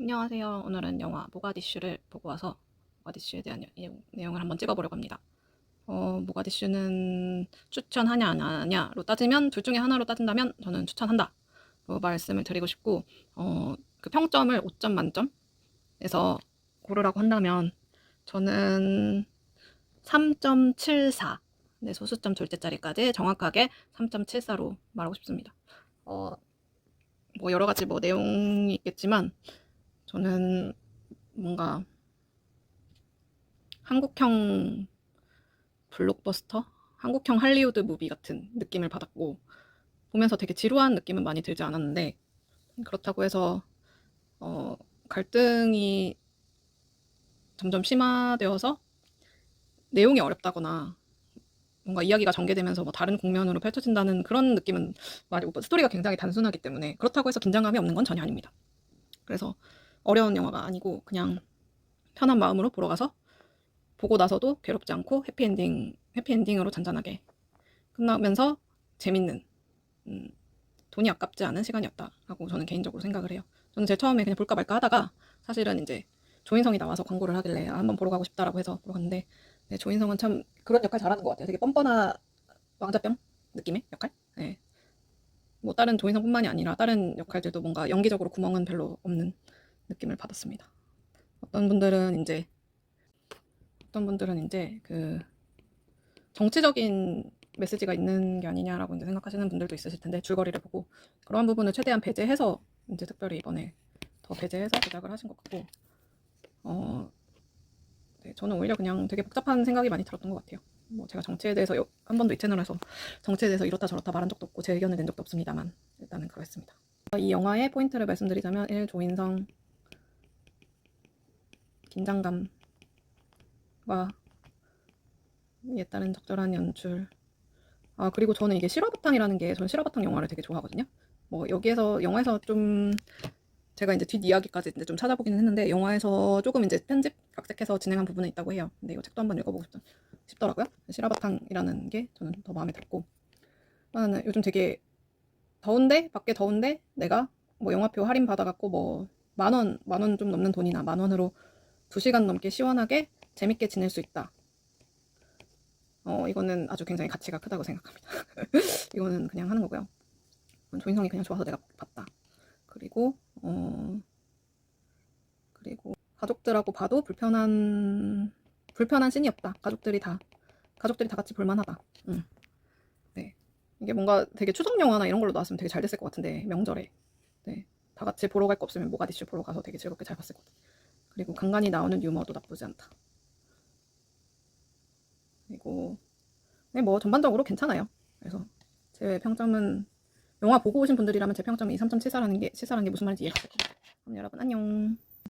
안녕하세요. 오늘은 영화 모가디슈를 보고 와서 모가디슈에 대한 내- 내용 을 한번 찍어보려고 합니다. 어, 모가디슈는 추천하냐 안 하냐로 따지면 둘 중에 하나로 따진다면 저는 추천한다. 로 말씀을 드리고 싶고 어, 그 평점을 5점 만점에서 고르라고 한다면 저는 3.74 네, 소수점 둘째짜리까지 정확하게 3.74로 말하고 싶습니다. 어, 뭐 여러 가지 뭐 내용이 있겠지만 저는 뭔가 한국형 블록버스터? 한국형 할리우드 무비 같은 느낌을 받았고 보면서 되게 지루한 느낌은 많이 들지 않았는데 그렇다고 해서 어, 갈등이 점점 심화되어서 내용이 어렵다거나 뭔가 이야기가 전개되면서 뭐 다른 국면으로 펼쳐진다는 그런 느낌은 못 받- 스토리가 굉장히 단순하기 때문에 그렇다고 해서 긴장감이 없는 건 전혀 아닙니다. 그래서 어려운 영화가 아니고 그냥 편한 마음으로 보러 가서 보고 나서도 괴롭지 않고 해피엔딩 해피엔딩으로 잔잔하게 끝나면서 재밌는 음, 돈이 아깝지 않은 시간이었다라고 저는 개인적으로 생각을 해요. 저는 제일 처음에 그냥 볼까 말까 하다가 사실은 이제 조인성이 나와서 광고를 하길래 아, 한번 보러 가고 싶다라고 해서 보러 갔는데 네, 조인성은 참 그런 역할 잘하는 것 같아요. 되게 뻔뻔한 왕자병 느낌의 역할. 네. 뭐 다른 조인성뿐만이 아니라 다른 역할들도 뭔가 연기적으로 구멍은 별로 없는 느낌을 받았습니다. 어떤 분들은 이제 어떤 분들은 이제 그 정치적인 메시지가 있는 게 아니냐라고 이제 생각하시는 분들도 있으실 텐데 줄거리를 보고 그런 부분을 최대한 배제해서 이제 특별히 이번에 더 배제해서 제작을 하신 것 같고 어 네, 저는 오히려 그냥 되게 복잡한 생각이 많이 들었던 것 같아요. 뭐 제가 정치에 대해서 여- 한 번도 이 채널에서 정치에 대해서 이렇다 저렇다 말한 적도 없고 제 의견을 낸 적도 없습니다만 일단은 그렇습니다. 이 영화의 포인트를 말씀드리자면 1. 조인성 긴장감과 이에 따른 적절한 연출 아 그리고 저는 이게 실화바탕이라는 게 저는 실화바탕 영화를 되게 좋아하거든요. 뭐 여기에서 영화에서 좀 제가 이제 뒷 이야기까지 이제 좀 찾아보기는 했는데 영화에서 조금 이제 편집 각색해서 진행한 부분은 있다고 해요. 근데 이거 책도 한번 읽어보고 싶, 싶더라고요. 실화바탕이라는 게 저는 더 마음에 들었고 나는 요즘 되게 더운데 밖에 더운데 내가 뭐 영화표 할인 받아갖고 뭐 만 원, 만 원 좀 넘는 돈이나 만 원으로 두 시간 넘게 시원하게 재밌게 지낼 수 있다. 어, 이거는 아주 굉장히 가치가 크다고 생각합니다. 이거는 그냥 하는 거고요. 조인성이 그냥 좋아서 내가 봤다. 그리고 어 그리고 가족들하고 봐도 불편한 불편한 씬이 없다. 가족들이 다 가족들이 다 같이 볼만하다. 응. 네 이게 뭔가 되게 추석 영화나 이런 걸로 나왔으면 되게 잘 됐을 것 같은데 명절에 네. 다 같이 보러 갈 거 없으면 모가디슈 보러 가서 되게 즐겁게 잘 봤을 것 같아. 그리고 간간히 나오는 유머도 나쁘지 않다. 그리고 네, 뭐 전반적으로 괜찮아요. 그래서 제 평점은 영화 보고 오신 분들이라면 제 평점이 3.74라는 게 74라는 게 무슨 말인지 이해가 될 겁니다. 그럼 여러분 안녕.